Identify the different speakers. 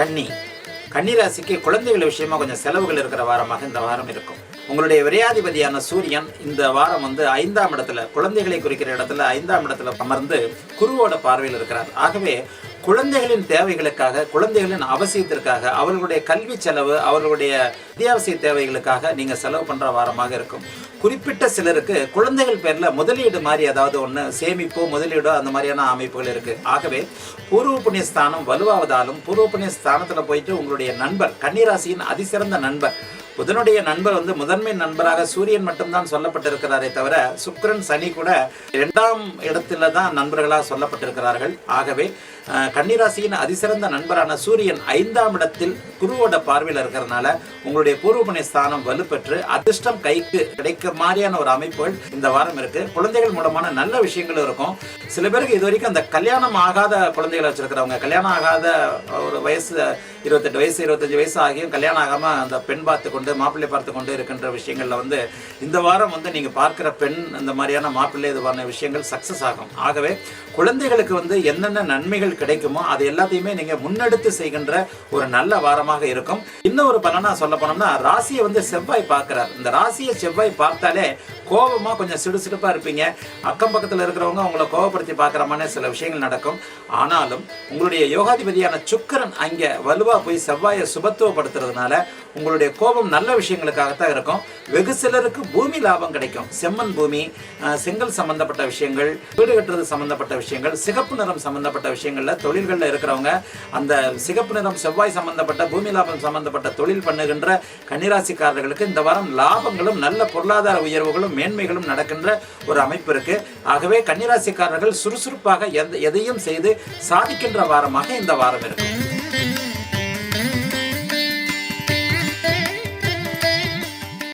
Speaker 1: கன்னி. கன்னிராசிக்கு குழந்தைகள் விஷயமா கொஞ்சம் செலவுகள் இருக்கிற வாரமாக இந்த வாரம் இருக்கும். உங்களுடைய விரையாதிபதியான சூரியன் இந்த வாரம் வந்து ஐந்தாம் இடத்துல குழந்தைகளை குறிக்கிற இடத்துல ஐந்தாம் இடத்துல அமர்ந்து குருவோட பார்வையில் இருக்கிறார். ஆகவே குழந்தைகளின் தேவைகளுக்காக குழந்தைகளின் அவசியத்திற்காக அவர்களுடைய கல்வி செலவு அவர்களுடைய அத்தியாவசிய தேவைகளுக்காக நீங்க செலவு பண்ற வாரமாக இருக்கும். குறிப்பிட்ட சிலருக்கு குழந்தைகள் பேர்ல முதலீடு மாதிரி ஏதாவது ஒன்று சேமிப்போ முதலீடோ அந்த மாதிரியான அமைப்புகள் இருக்கு. ஆகவே பூர்வ புண்ணிய ஸ்தானம் வலுவாவதாலும் பூர்வ புண்ணிய ஸ்தானத்துல போயிட்டு உங்களுடைய நண்பர் கன்னிராசியின் அதிசிறந்த நண்பர் புதனுடைய நண்பர் வந்து முதன்மை நண்பராக சூரியன் மட்டும்தான் சொல்லப்பட்டிருக்கிறாரே தவிர சுக்கரன் சனி கூட இரண்டாம் இடத்துல தான் நண்பர்களாக சொல்லப்பட்டிருக்கிறார்கள். ஆகவே கன்னிராசியின் அதிசிறந்த நண்பரான சூரியன் ஐந்தாம் இடத்தில் குருவோட பார்வையில் இருக்கிறதுனால உங்களுடைய பூர்வ புண்ணிய ஸ்தானம் வலுப்பெற்று அதிர்ஷ்டம் கைக்கு கிடைக்க மாதிரியான ஒரு அமைப்புகள் இந்த வாரம் இருக்கு. குழந்தைகள் மூலமான நல்ல விஷயங்கள் இருக்கும். சில பேருக்கு இது வரைக்கும் அந்த கல்யாணம் ஆகாத குழந்தைகளை வச்சிருக்கிறவங்க கல்யாணம் ஆகாத ஒரு வயசு இருபத்தெட்டு வயசு இருபத்தஞ்சு வயசு ஆகியும் கல்யாணம் ஆகாம அந்த பெண் பார்த்து கொண்டு மாப்பிள்ளை பார்த்து கொண்டு இருக்கின்ற விஷயங்கள்ல வந்து இந்த வாரம் வந்து நீங்க பார்க்கிற பெண் இந்த மாதிரியான மாப்பிள்ளை இதுவான விஷயங்கள் சக்சஸ் ஆகும். ஆகவே குழந்தைகளுக்கு வந்து என்னென்ன நன்மைகள் கிடைக்குமோ அது எல்லாத்தையுமே நீங்க முன்னெடுத்து செய்கின்ற ஒரு நல்ல வாரமாக இருக்கும். இன்னும் ஒரு பலனா சொல்ல போனோம்னா ராசியை வந்து செவ்வாய் பார்க்கிறார். இந்த ராசியை செவ்வாய் பார்த்தாலே கோபமா கொஞ்சம் சிடுசிடுப்பா இருப்பீங்க. அக்கம் பக்கத்தில் இருக்கிறவங்க உங்களை கோபப்படுத்தி பார்க்குற மாதிரி சில விஷயங்கள் நடக்கும். ஆனாலும் உங்களுடைய யோகாதிபதியான சுக்கரன் அங்கே வலுவாக போய் செவ்வாயை சுபத்துவப்படுத்துறதுனால உங்களுடைய கோபம் நல்ல விஷயங்களுக்காகத்தான் இருக்கும். வெகு சிலருக்கு பூமி லாபம் கிடைக்கும். செம்மண் பூமி செங்கல் சம்பந்தப்பட்ட விஷயங்கள் வீடு கட்டுறது சம்பந்தப்பட்ட விஷயங்கள் சிகப்பு நிறம் சம்பந்தப்பட்ட விஷயங்களில் தொழில்களில் இருக்கிறவங்க அந்த சிகப்பு நிறம் செவ்வாய் சம்பந்தப்பட்ட பூமி லாபம் சம்பந்தப்பட்ட தொழில் பண்ணுகின்ற கன்னிராசிக்காரர்களுக்கு இந்த வாரம் லாபங்களும் நல்ல பொருளாதார உயர்வுகளும் மேன்மைகளும் நடக்கின்ற ஒரு அமைப்பு இருக்கு. ஆகவே கன்னிராசிக்காரர்கள் சுறுசுறுப்பாக எந்த எதையும் செய்து சாதிக்கின்ற வாரமாக இந்த வாரம் இருக்கு.